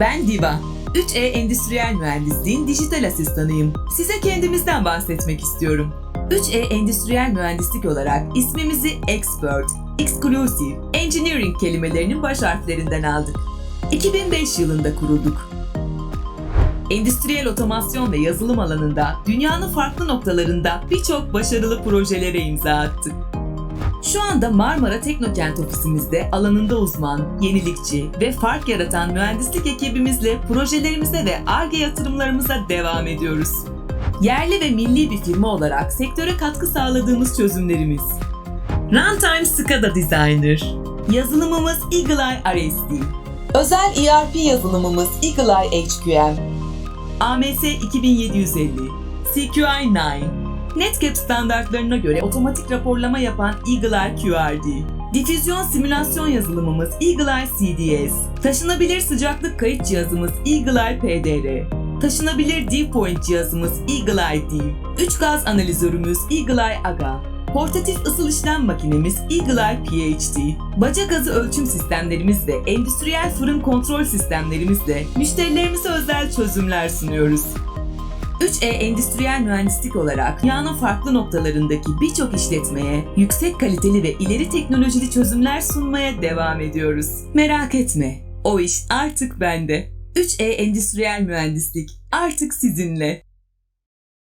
Ben Diva. 3E Endüstriyel Mühendisliğin dijital asistanıyım. Size kendimizden bahsetmek istiyorum. 3E Endüstriyel Mühendislik olarak ismimizi Expert, Exclusive, Engineering kelimelerinin baş harflerinden aldık. 2005 yılında kurulduk. Endüstriyel otomasyon ve yazılım alanında dünyanın farklı noktalarında birçok başarılı projelere imza attık. Şu anda Marmara Teknokent ofisimizde alanında uzman, yenilikçi ve fark yaratan mühendislik ekibimizle projelerimize ve ARGE yatırımlarımıza devam ediyoruz. Yerli ve milli bir firma olarak sektöre katkı sağladığımız çözümlerimiz. Runtime SCADA Designer. Yazılımımız Eagle Eye RSD Özel ERP yazılımımız Eagle Eye HQM AMS 2750 CQI 9 NetCap standartlarına göre otomatik raporlama yapan Eagle QRD. Difüzyon simülasyon yazılımımız Eagle CDS. Taşınabilir sıcaklık kayıt cihazımız Eagle PDR. Taşınabilir dew point cihazımız Eagle Dew. 3 gaz analizörümüz Eagle Eye AGA. Portatif ısıl işlem makinemiz Eagle PhD. Baca gazı ölçüm sistemlerimiz ve endüstriyel fırın kontrol sistemlerimizle müşterilerimize özel çözümler sunuyoruz. 3E Endüstriyel Mühendislik olarak dünyanın farklı noktalarındaki birçok işletmeye yüksek kaliteli ve ileri teknolojili çözümler sunmaya devam ediyoruz. Merak etme, o iş artık bende. 3E Endüstriyel Mühendislik artık sizinle.